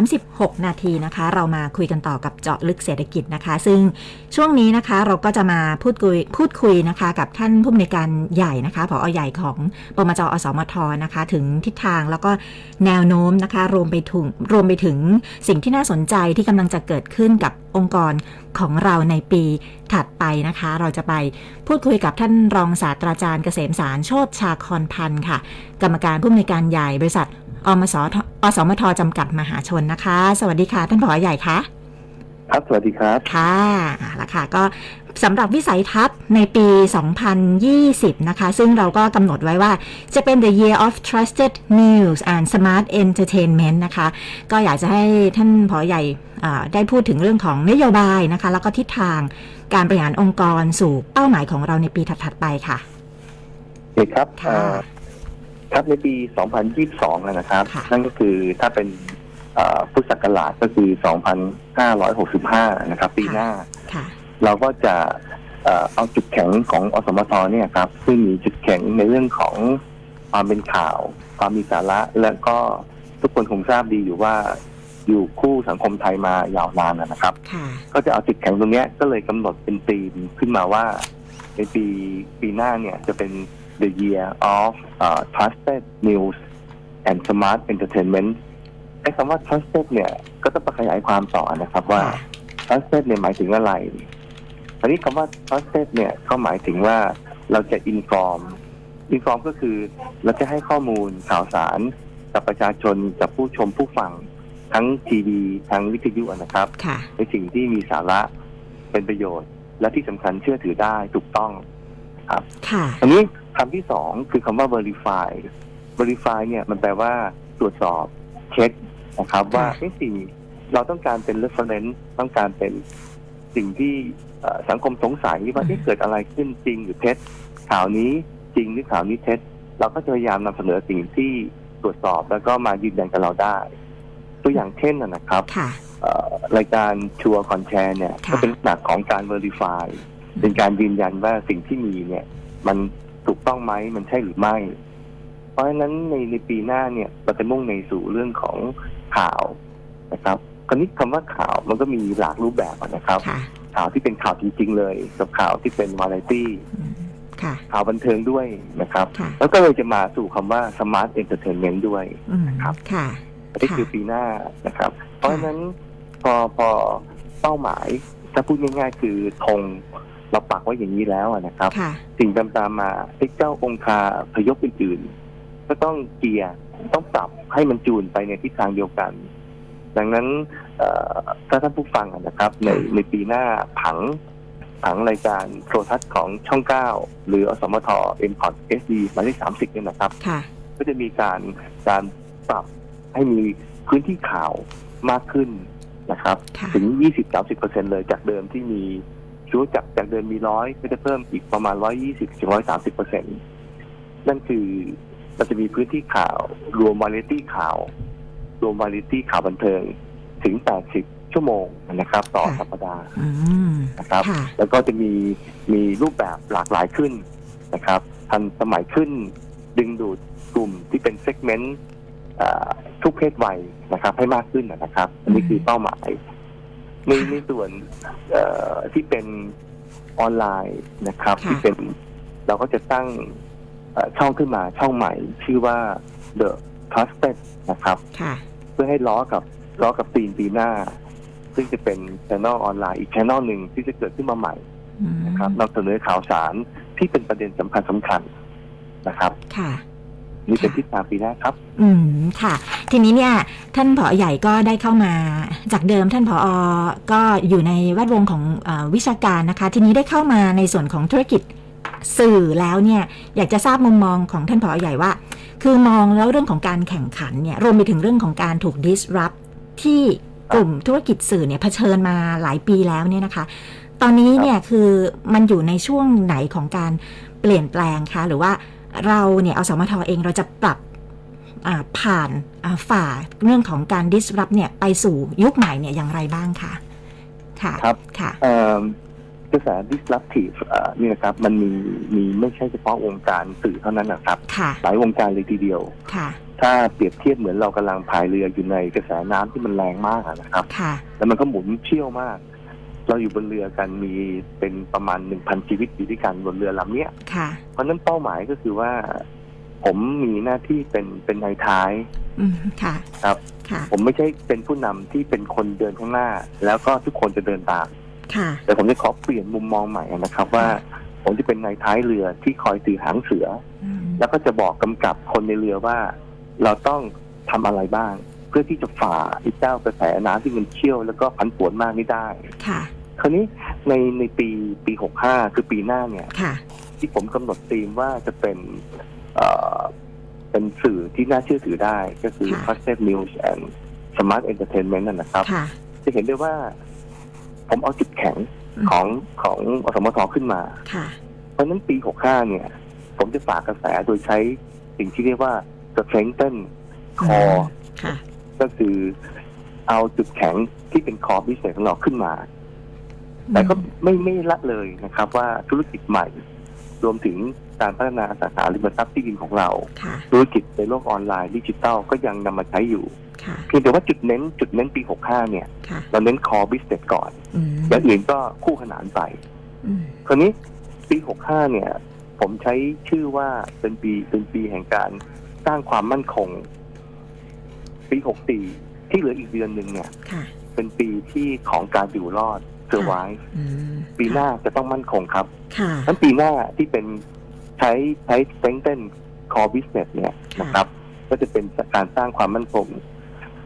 36 นาทีนะคะ เรามาคุยกันต่อกับเจาะลึกเศรษฐกิจนะคะ ซึ่งช่วงนี้นะคะเราก็จะมาพูดคุยพูดคุยนะคะ กับท่านผู้อำนวยการใหญ่นะคะผอใหญ่ของปมจอสมทนะคะ ถึงทิศทางแล้วก็แนวโน้มนะคะ รวมไปถึงรวมไปถึงสิ่งที่น่าสนใจที่กำลังจะเกิดขึ้นกับองค์กรของเราในปีถัดไปนะคะ เราจะไปพูดคุยกับท่านรองศาสตราจารย์เกษมสารโชตชาคอนพันธ์ค่ะ กรรมการผู้อำนวยการใหญ่บริษัท อมสทอสมทจำกัดมหาชนนะคะ สวัสดีค่ะ ท่านผอใหญ่คะครับ สวัสดีครับ ค่ะเอาละค่ะ ก็สำหรับวิสัยทัศน์ในปี 2020 นะคะ ซึ่งเราก็กำหนดไว้ว่าจะเป็น the year of trusted news and smart entertainment นะคะ ก็อยากจะให้ท่านผอใหญ่อ่าได้พูดถึงเรื่องของนโยบายนะคะ แล้วก็ทิศทางการบริหารองค์กรสู่เป้าหมายของเราในปีถัดๆไปค่ะโอเคครับ ค่ะเอ่อครับในปี 2022 นะครับ ค่ะ นั่นก็คือถ้าเป็นเอ่อพุทธศักราชก็คือ 2565 นะครับ ปีหน้า ค่ะ เราก็จะเอ่อเอาจุดแข็งของอสมทเนี่ยครับซึ่งมีจุดแข็งในเรื่องของความเป็นข่าว ความมีสาระ และก็ทุกคนคงทราบดีอยู่ว่าอยู่คู่สังคมไทยมายาวนานนะครับ ค่ะ ก็จะเอาจุดแข็งตรงเนี้ยก็เลยกำหนดเป็นธีมขึ้นมาว่า ในปีปีหน้าเนี่ยจะเป็น the year of uh, trusted news and smart entertainment ไอ้คำว่า trusted เนี่ย ก็ต้องไปขยายความต่อนะครับว่าค่ะ trusted เนี่ยหมายถึงอะไรอันนี้คำว่า trusted เนี่ยก็หมายถึงว่าเราจะ inform inform ก็คือเราจะให้ข้อมูลข่าวสารกับประชาชนกับผู้ชมผู้ฟังทั้งทีวีทั้งวิทยุนะครับค่ะในสิ่งที่มีสาระเป็นประโยชน์ และที่สำคัญเชื่อถือได้ถูกต้องค่ะอันนี้ คำที่สองคือคำว่า verify verify เนี่ยมันแปลว่าตรวจสอบเช็คนะครับค่ะว่าไอ้สิ่งเราต้องการเป็น reference ต้องการเป็นสิ่งที่เอ่อสังคมสงสัยว่าที่เกิดอะไรขึ้นจริงหรือเท็จข่าวนี้จริงหรือข่าวนี้เท็จ เราก็จะพยายามนำเสนอสิ่งที่ตรวจสอบแล้วก็มายืนยันกับเราได้ ตัวอย่างเช่นนะนะครับค่ะเอ่อรายการชัวร์คอนแชร์เนี่ยค่ะก็เป็นลักษณะของการ verify เป็นการยืนยันว่าสิ่งที่มีเนี่ย มัน ถูกต้องไหมมันใช่หรือไม่ เพราะฉะนั้นในในปีหน้าเนี่ยเราจะมุ่งในสู่เรื่องของข่าวนะครับคราวนี้คำว่าข่าวมันก็มีหลากรูปแบบอะนะครับค่ะข่าวที่เป็นข่าวจริงๆเลย กับข่าวที่เป็นวาไรตี้อืมค่ะข่าวบันเทิงด้วยนะครับค่ะแล้วก็เลยจะมาสู่คำว่า smart entertainment ด้วยอืมครับค่ะอันนี้ค่ะคือปีหน้านะครับ เพราะฉะนั้นพอพอเป้าหมายถ้าพูดง่ายๆ คือธง เราปักไว้อย่างนี้แล้วอะนะครับ ค่ะ สิ่งตามตามๆมาไอ้เจ้าองคาพยพอื่นๆก็ต้องเกียร์ต้องปรับให้มันจูนไปในทิศทางเดียวกัน ดังนั้นเอ่อถ้าท่านผู้ฟังอะนะครับ ในในปีหน้าผังผังรายการโทรทัศน์ของช่องเก้าหรืออสมทเอ็มพอร์ตเอสดีหมายเลขสามสิบเนี่ยนะครับ ค่ะ ก็จะมีการการปรับให้มีพื้นที่ข่าวมากขึ้นนะครับค่ะถึง 20-30เปอร์เซ็นเลยจากเดิมที่มี ชูจากจากเดิมมีร้อยก็จะเพิ่มอีกประมาณ120ถึง130เปอร์เซ็นนั่นคือเราจะมีพื้นที่ข่าว รวมวาไรตี้ข่าว รวมวาไรตี้ข่าวบันเทิงถึง80ชั่วโมงนะครับ ต่อค่ะสัปดาห์อืมนะครับค่ะแล้วก็จะมีมีรูปแบบหลากหลายขึ้นนะครับ ทันสมัยขึ้นดึงดูดกลุ่มที่เป็นเซกเมนต์อ่าทุกเพศวัยนะครับ ให้มากขึ้นนะครับ อันนี้คือเป้าหมาย ในในส่วนเอ่อที่เป็นออนไลน์นะครับค่ะที่เป็นเราก็จะตั้งเอ่อช่องขึ้นมาช่องใหม่ ชื่อว่า The Trusted นะครับค่ะเพื่อให้ล้อกับล้อกับปีนปีหน้า ซึ่งจะเป็นช anel ออนไลน์อีกช anel หนึ่งที่จะเกิดขึ้นมาใหม่อืมนะครับนำเสนอข่าวสารที่เป็นประเด็นสำคัญสำคัญนะครับ ค่ะ นี่เป็นทิศทางปีหน้าครับ อืมค่ะ ทีนี้เนี่ย ท่านผอใหญ่ก็ได้เข้ามา จากเดิมท่านผอก็อยู่ในแวดวงของเออวิชาการนะคะ ทีนี้ได้เข้ามาในส่วนของธุรกิจสื่อแล้วเนี่ย อยากจะทราบมุมมองของท่านผอใหญ่ว่า คือมองแล้วเรื่องของการแข่งขันเนี่ยรวมไปถึงเรื่องของการถูก disrupt ที่กลุ่มธุรกิจสื่อเนี่ยเผชิญมาหลายปีแล้วเนี่ยนะคะ ตอนนี้เนี่ยคือมันอยู่ในช่วงไหนของการเปลี่ยนแปลงคะหรือว่า เราเนี่ยเอาสมทเองเราจะปรับอ่าผ่านอ่าฝ่าเรื่องของการ disrupt เนี่ยไปสู่ยุคใหม่เนี่ยอย่างไรบ้างคะค่ะครับค่ะเอ่อกระแส disruptive เอ่อนี่นะครับมันมีมีไม่ใช่เฉพาะวงการสื่อเท่านั้นนะครับค่ะหลายวงการเลยทีเดียวค่ะ ถ้าเปรียบเทียบเหมือนเรากำลังพายเรืออยู่ในกระแสน้ำที่มันแรงมากอะนะครับค่ะแล้วมันก็หมุนเชี่ยวมาก เราอยู่บนเรือกันมีเป็นประมาณหนึ่งพันชีวิตอยู่ด้วยกันบนเรือลำเนี้ยค่ะ เพราะฉะนั้นเป้าหมายก็คือว่า ผมมีหน้าที่เป็นเป็นนายท้าย อืมค่ะ ครับค่ะ ผมไม่ใช่เป็นผู้นำที่เป็นคนเดินข้างหน้า แล้วก็ทุกคนจะเดินตาม ค่ะ แต่ผมจะขอเปลี่ยนมุมมองใหม่นะครับ ว่าผมจะเป็นนายท้ายเรือที่คอยถือหางเสือ อืมแล้วก็จะบอกกำกับคนในเรือว่า เราต้องทำอะไรบ้าง เพื่อที่จะฝ่าไอ้เจ้ากระแสน้ำที่มันเชี่ยวแล้วก็ผันผวนมากไม่ได้ ค่ะ คราวนี้ในในปีปีหกห้าคือปีหน้าเนี่ย ค่ะ ที่ผมกำหนดธีมว่าจะเป็นเอ่อเป็นสื่อที่น่าเชื่อถือได้ก็คือ ค่ะ Trusted News and Smart Entertainment นั่นนะครับ ค่ะ จะเห็นได้ว่า ผมเอาจุดแข็งอืม ของของอสมทขึ้นมา ค่ะ เพราะฉะนั้นปี 65 เนี่ย ผมจะฝากกระแสโดยใช้สิ่งที่เรียกว่า strengthen core ค่ะ ก็คือเอาจุดแข็งที่เป็นคอพิเศษของเราขึ้นมา แต่ก็ไม่ไม่ละเลยนะครับ ว่าธุรกิจใหม่ รวมถึงการพัฒนาอสังหาริมทรัพย์ที่ดินของเราค่ะธุรกิจในโลกออนไลน์ดิจิทัลก็ยังนำมาใช้อยู่ค่ะเพียงแต่ว่าจุดเน้นจุดเน้นปี 65 เนี่ยค่ะเราเน้นคอบิสเนสก่อนอืมอย่างอื่นก็คู่ขนานไปอืมคราวนี้ปี 65 เนี่ย ผมใช้ชื่อว่าเป็นปีเป็นปีแห่งการสร้างความมั่นคง ปี 64 ที่เหลืออีกเดือนหนึ่งเนี่ยค่ะเป็นปีที่ของการอยู่รอด เซอร์ไวอืมปีหน้าจะต้องมั่นคงครับค่ะ ทั้นปีหน้าที่เป็นใช้ใช้ strengthen core business เนี่ยนะครับ ก็จะเป็นการสร้างความมั่นคง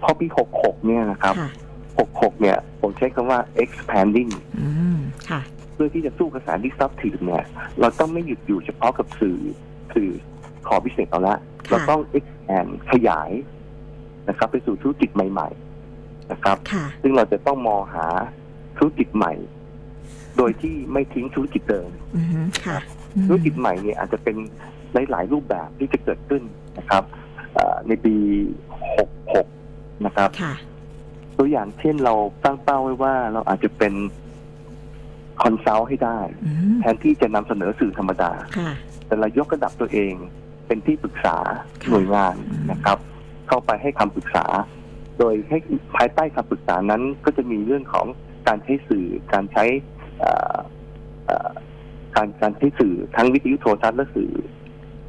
เพราะปี 66 เนี่ยนะครับ ค่ะ 66 เนี่ย ผมใช้คำว่า expanding อืมค่ะ เพื่อที่จะสู้กระแส disruptive เนี่ย เราต้องไม่หยุดอยู่เฉพาะกับสื่อสื่อขอพิเศษเอาละค่ะเราต้อง expand ขยายนะครับ ไปสู่ธุรกิจใหม่ ๆ นะครับ ค่ะ ซึ่งเราจะต้องมองหา ธุรกิจใหม่ โดยที่ไม่ทิ้งธุรกิจเดิม อืมค่ะธุรกิจใหม่เนี่ยอาจจะเป็นหลาย ๆ รูปแบบที่จะเกิดขึ้นนะครับเอ่อในปี 66 นะครับ ค่ะ ตัวอย่างเช่นเราตั้งเป้าไว้ว่าเราอาจจะเป็นคอนซัลท์ให้ได้ อืมแทนที่จะนำเสนอสื่อธรรมดา ค่ะ แต่เรายกระดับตัวเองเป็นที่ปรึกษาค่ะหน่วยงานอืม นะครับ เข้าไปให้คำปรึกษา โดยให้ภายใต้คำปรึกษานั้นก็จะมีเรื่องของ การใช้สื่อการใช้เอ่อเอ่อการการใช้สื่อทั้งวิทยุโทรทัศน์และสื่อ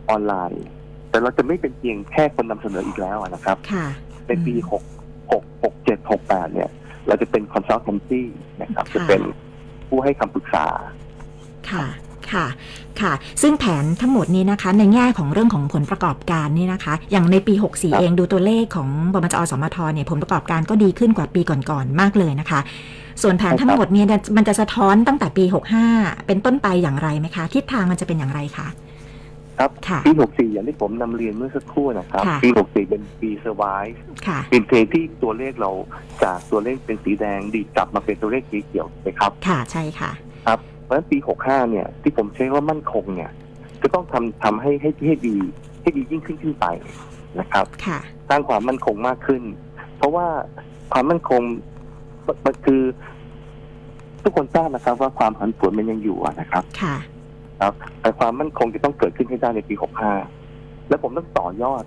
ออนไลน์ แต่เราจะไม่เป็นเพียงแค่คนนำเสนออีกแล้วนะครับค่ะในปีอืมหกหกหกเจ็ดหกแปดเนี่ย เราจะเป็นคอนซัลแทนซี่นะครับค่ะจะเป็นผู้ให้คำปรึกษา ค่ะค่ะ ค่ะ ซึ่งแผนทั้งหมดนี้นะคะ ในแง่ของเรื่องของผลประกอบการนี่นะคะ อย่างในปีครับ64 เองดูตัวเลขของบมจอสมทเนี่ยผลประกอบการก็ดีขึ้นกว่าปีก่อนๆมากเลยนะคะ ส่วนแผนทั้งหมดเนี่ยมันจะสะท้อนตั้งแต่ปี 65 เป็นต้นไปอย่างไรไหมคะ ทิศทางมันจะเป็นอย่างไรคะครับค่ะปี64อย่างที่ผมนำเรียนเมื่อสักครู่นะครับค่ะปี64เป็นปีเซอร์ไ e ค่ะเป็นเพลงที่ตัวเลขเราจากตัวเลขเป็นสีแดงดีดกลับมาเป็นตัวเลขสีเขียวนะครับค่ะใช่ค่ะ ครับเพราะฉะนั้นปี 65 เนี่ย ที่ผมใช้ว่ามั่นคงเนี่ยจะต้องทำทำให้ให้ให้ดี ให้ดียิ่งขึ้นขึ้นไปนะครับค่ะสร้างความมั่นคงมากขึ้น เพราะว่าความมั่นคง มันมันคือ ทุกคนทราบนะครับ ว่าความผันผวนมันยังอยู่อะนะครับ ค่ะ ครับแต่ความมั่นคงจะต้องเกิดขึ้นให้ได้ในปี 65 แล้วผมต้องต่อยอด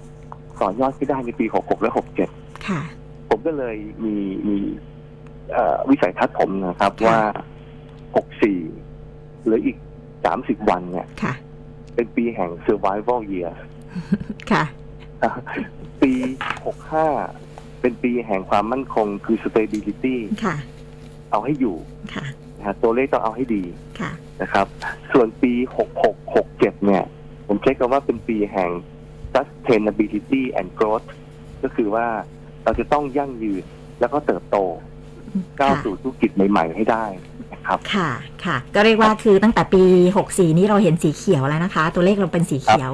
ต่อยอดให้ได้ในปี 66 และ 67 ค่ะ ผมก็เลยมีมีเอ่อวิสัยทัศน์ผมนะครับค่ะว่า 64เหลืออีก 30 วันเนี่ยค่ะเป็นปีแห่ง survival year ค่ะ ปี 65 เป็นปีแห่งความมั่นคงคือ stability ค่ะ เอาให้อยู่ค่ะนะฮะตัวเลขต้องเอาให้ดีค่ะ นะครับ ส่วนปี 66 67 เนี่ย ผมใช้คำว่าเป็นปีแห่ง sustainability and growth ก็คือว่าเราจะต้องยั่งยืนแล้วก็เติบโต ก้าวสู่ธุรกิจใหม่ ๆ ให้ได้ นะครับค่ะค่ะ ก็เรียกว่าคือตั้งแต่ปี 64 นี้เราเห็นสีเขียวแล้วนะคะ ตัวเลขเราเป็นสีเขียว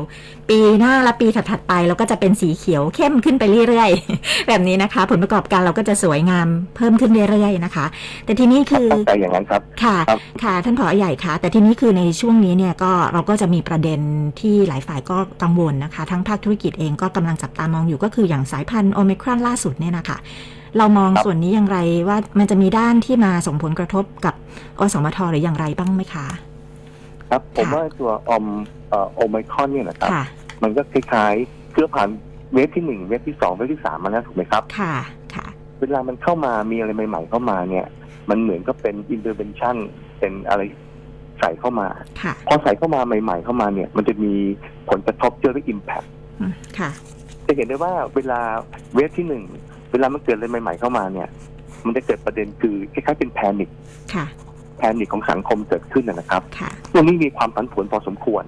ปีหน้าและปีถัดๆไปเราก็จะเป็นสีเขียวเข้มขึ้นไปเรื่อยๆ แบบนี้นะคะ ผลประกอบการเราก็จะสวยงามเพิ่มขึ้นเรื่อยๆนะคะ แต่ทีนี้คือตั้งใจอย่างนั้นครับค่ะครับค่ะ ท่านผอใหญ่คะแต่ทีนี้คือในช่วงนี้เนี่ยก็เราก็จะมีประเด็นที่หลายฝ่ายก็กังวลนะคะ ทั้งภาคธุรกิจเองก็กำลังจับตามองอยู่ก็คืออย่างสายพันธุ์โอมิครอนล่าสุดเนี่ยนะคะ เรามองครับส่วนนี้อย่างไรว่ามันจะมีด้านที่มาส่งผลกระทบกับอสมทหรืออย่างไรบ้างไหมคะ ครับผมค่ะว่าตัวอมโอไมคอนเนี่ยนะครับค่ะมันก็คล้ายๆเชื้อพันธุ์เวฟที่หนึ่งเวฟที่สองเวฟที่สามมาแล้วถูกไหมครับ ค่ะ ค่ะ เวลามันเข้ามามีอะไรใหม่ ๆ เข้ามาเนี่ย มันเหมือนก็เป็น intervention เป็นอะไรใส่เข้ามาค่ะพอใส่เข้ามาใหม่ ๆ เข้ามาเนี่ย มันจะมีผลกระทบเจอด้วย impact อืมค่ะจะเห็นได้ว่าเวลาเวฟที่หนึ่ง เวลามันเกิดอะไรใหม่ ๆเข้ามาเนี่ย มันจะเกิดประเด็นคือคล้ายๆเป็นแพนิคค่ะแพนิคของสังคมเกิดขึ้นนะนะครับค่ะตรงนี้มีความผันผวนพอสมควร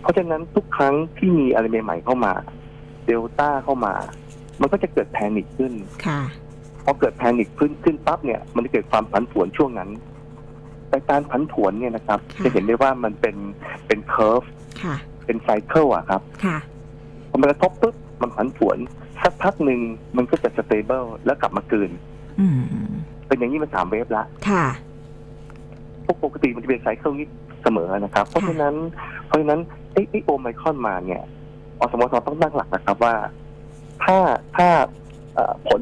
เพราะฉะนั้นทุกครั้งที่มีอะไรใหม่ ๆ เข้ามาเดลต้าเข้ามา มันก็จะเกิดแพนิคขึ้นค่ะพอเกิดแพนิคขึ้นขึ้นปั๊บเนี่ย มันจะเกิดความผันผวนช่วงนั้นแต่การผันผวนเนี่ยนะครับค่ะจะเห็นได้ว่ามันเป็นเป็นเคอร์ฟค่ะเป็นไซเคิลอะครับค่ะพอมันกระทบปุ๊บมันผันผวน สักพักหนึ่งมันก็จะสเตเบิลแล้วกลับมาเกินอืมเป็นอย่างนี้มาสามเวฟละค่ะพวกปกติมันจะเป็นไซเคิลนี้เสมอนะครับ เพราะฉะนั้น เพราะฉะนั้นไอ้ไอ้โอไมครอนมาเนี่ยอสมทต้องตั้งหลักนะครับว่า ถ้าถ้าเอ่อผล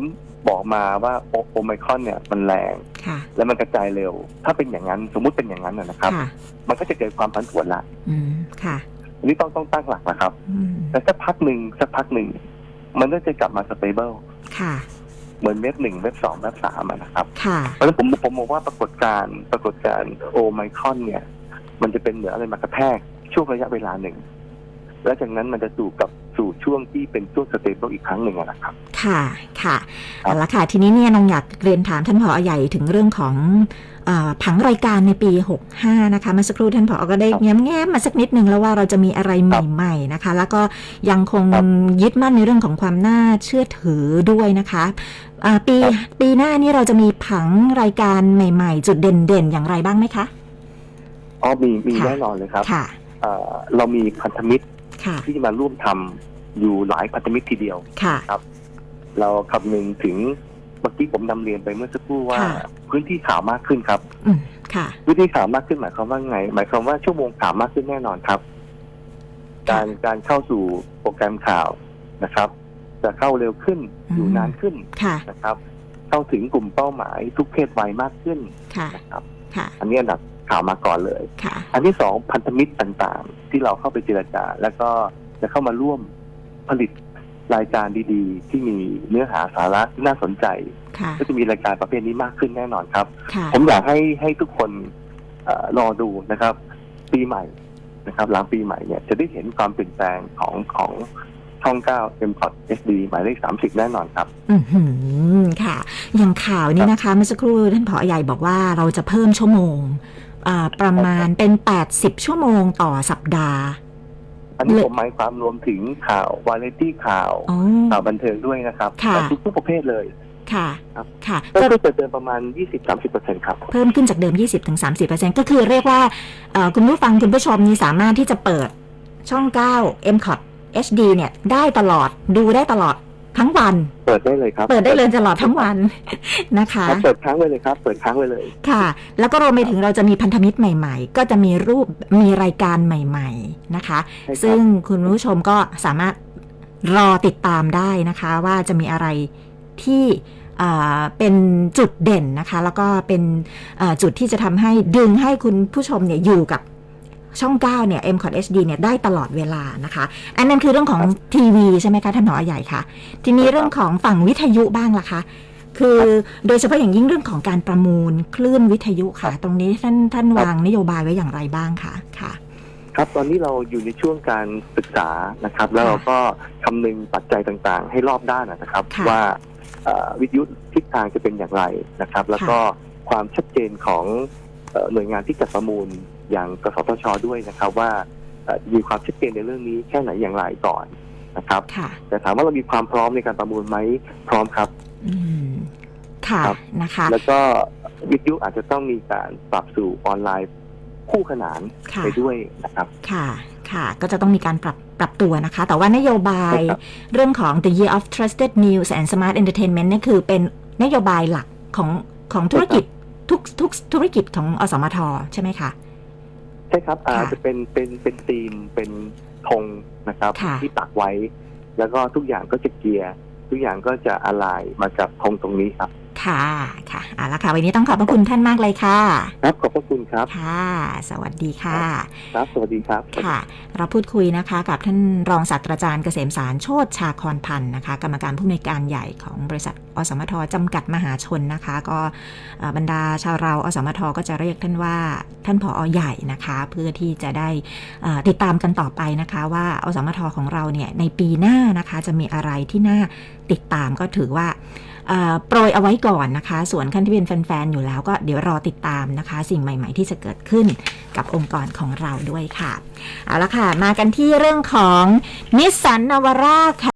บอกมาว่าโอโอไมครอนเนี่ย มันแรงค่ะแล้วมันกระจายเร็ว ถ้าเป็นอย่างนั้นสมมุติเป็นอย่างนั้นนะนะครับค่ะมันก็จะเกิดความผันผวนละอืมค่ะ อันนี้ต้องต้องตั้งหลักนะครับอืมแต่สักพักหนึ่งสักพักหนึ่ง มันก็จะกลับมาสเตเบิลค่ะ เหมือนเว็บหนึ่งเว็บสองเว็บสามอะนะครับ ค่ะ เพราะฉะนั้นผมผมมองว่าปรากฏการณ์ปรากฏการณ์โอไมครอนเนี่ย มันจะเป็นเหมือนอะไรมากระแทกช่วงระยะเวลาหนึ่ง แล้วจากนั้นมันจะสู่กับสู่ช่วงที่เป็นช่วงสเตเบิลอีกครั้งหนึ่งอะนะครับ ค่ะ ค่ะครับเอาละค่ะ ทีนี้เนี่ยน้องอยากเรียนถามท่านผอใหญ่ถึงเรื่องของเออ ผังรายการในปี 65 นะคะเมื่อสักครู่ท่านผอก็ได้แง้มแง้มๆมาสักนิดนึงแล้วว่าเราจะมีอะไรใหม่ๆนะคะ แล้วก็ยังคงยึดมั่นในเรื่องของความน่าเชื่อถือด้วยนะคะอ่าปีปีหน้านี่เราจะมีผังรายการใหม่ ๆ จุดเด่นๆอย่างไรบ้างไหมคะอ๋อมีมีค่ะแน่นอนเลยครับค่ะเอ่อเรามีพันธมิตรค่ะที่มาร่วมทำอยู่หลายพันธมิตรทีเดียวค่ะเราคำนึงถึง เมื่อกี้ผมนำเรียนไปเมื่อสักครู่ว่าค่ะพื้นที่ข่าวมากขึ้นครับอืมค่ะพื้นที่ข่าวมากขึ้นหมายความว่าไง หมายความว่าชั่วโมงข่าวมากขึ้นแน่นอนครับ การการเข้าสู่โปรแกรมข่าวนะครับ จะเข้าเร็วขึ้นอืมอยู่นานขึ้นค่ะนะครับ เข้าถึงกลุ่มเป้าหมายทุกเพศวัยมากขึ้นค่ะนะครับค่ะอันนี้อันดับข่าวมาก่อนเลยค่ะอันที่สองพันธมิตรต่างๆ ที่เราเข้าไปเจรจา แล้วก็จะเข้ามาร่วมผลิต รายการดีๆ ที่มีเนื้อหาสาระที่น่าสนใจค่ะก็จะมีรายการประเภทนี้มากขึ้นแน่นอนครับค่ะผมอยากให้ให้ทุกคนเออรอดูนะครับ ปีใหม่นะครับ หลังปีใหม่เนี่ยจะได้เห็นความเปลี่ยนแปลงของของช่อง9 m p o t SD หมายเลข30แน่นอนครับ อือหือค่ะ อย่างข่าวนี้นะคะ เมื่อสักครู่ท่านผอใหญ่บอกว่าเราจะเพิ่มชั่วโมงอ่าประมาณเป็น80ชั่วโมงต่อสัปดาห์ อันนี้เลยผมหมายความรวมถึงข่าววาไรตี้ข่าวอ๋อ ข่าวบันเทิงด้วยนะครับค่ะ ทุกทุกประเภทเลยค่ะครับค่ะ ก็ก็จะเติมประมาณ 20-30%ครับ เพิ่มขึ้นจากเดิม 20-30%ก็คือเรียกว่าเอ่อคุณผู้ฟังคุณผู้ชมนี่สามารถที่จะเปิดช่อง 9 m c o t HD เนี่ย ได้ตลอดดูได้ตลอด ทั้งวัน เปิดได้เลยครับ เปิดได้เลยตลอดทั้งวันนะคะครับเปิดค้างไว้เลยครับ เปิดค้างไว้เลย ค่ะ แล้วก็รวมไปถึงเราจะมีพันธมิตรใหม่ ๆ ก็จะมีรูปมีรายการใหม่ ๆนะคะใช่ครับซึ่งคุณผู้ชมก็สามารถรอติดตามได้นะคะ ว่าจะมีอะไรที่อ่าเป็นจุดเด่นนะคะ แล้วก็เป็นอ่าจุดที่จะทำให้ดึงให้คุณผู้ชมเนี่ยอยู่กับ ช่อง 9 เนี่ย m c o t HD เนี่ย ได้ตลอดเวลานะคะ อันนั้นคือเรื่องของทีวีใช่ไหมคะท่านหมอใหญ่คะทีนี้เรื่องของฝั่งวิทยุบ้างล่ะคะ คือโดยเฉพาะอย่างยิ่งเรื่องของการประมูลคลื่นวิทยุค่ะ ตรงนี้ท่านท่านวางนโยบายไว้อย่างไรบ้างคะค่ะครับตอนนี้เราอยู่ในช่วงการศึกษานะครับ แล้วเราก็คำนึงปัจจัยต่างๆ ให้รอบด้านนะครับค่ะว่าเอ่อวิทยุทิศทางจะเป็นอย่างไรนะครับ แล้วก็ความชัดเจนของเอ่อหน่วยงานที่จัดประมูล อย่างกสทชด้วยนะครับว่าเอ่อมีความชัดเจนในเรื่องนี้แค่ไหนอย่างไรก่อนนะครับค่ะแต่ถามว่าเรามีความพร้อมในการประมูลไหมพร้อมครับอืมค่ะครับนะคะ แล้วก็วิทยุอาจจะต้องมีการปรับสู่ออนไลน์คู่ขนานค่ะไปด้วยนะครับ ค่ะ ค่ะ ก็จะต้องมีการปรับปรับตัวนะคะ แต่ว่านโยบายใช่ครับเรื่องของ the year of trusted news and smart entertainment เนี่ยคือเป็นนโยบายหลักของของธุรกิจทุกทุกธุรกิจของอสมทใช่ไหมคะ ใช่ครับอาค่ะจจะเป็นเป็นเป็นธีมเป็นธงนะครับค่ะ ที่ปักไว้ แล้วก็ทุกอย่างก็จะเกียร์ ทุกอย่างก็จะอะไรมากับธงตรงนี้ครับ ค่ะค่ะเอาละค่ะวันนี้ต้องขอบพระคุณท่านมากเลยค่ะ ครับขอบพระคุณครับค่ะ สวัสดีค่ะ ครับ สวัสดีครับ ค่ะ เราพูดคุยนะคะ กับท่านรองศาสตราจารย์เกษมสารโชตชาคอนพันธ์นะคะ กรรมการผู้อำนวยการใหญ่ของบริษัทอสมทจำกัดมหาชนนะคะ ก็เอ่อบรรดาชาวเราอสมทก็จะเรียกท่านว่าท่านผอใหญ่นะคะ เพื่อที่จะได้เอ่อติดตามกันต่อไปนะคะ ว่าอสมทของเราเนี่ยในปีหน้านะคะ จะมีอะไรที่น่าติดตามก็ถือว่าเอ่อ โปรยเอาไว้ก่อนนะคะ ส่วนขั้นที่เป็นแฟนๆ อยู่แล้วก็เดี๋ยวรอติดตามนะคะ สิ่งใหม่ๆ ที่จะเกิดขึ้นกับองค์กรของเราด้วยค่ะ เอาละค่ะ มากันที่เรื่องของนิสสันนวาร่าค่ะ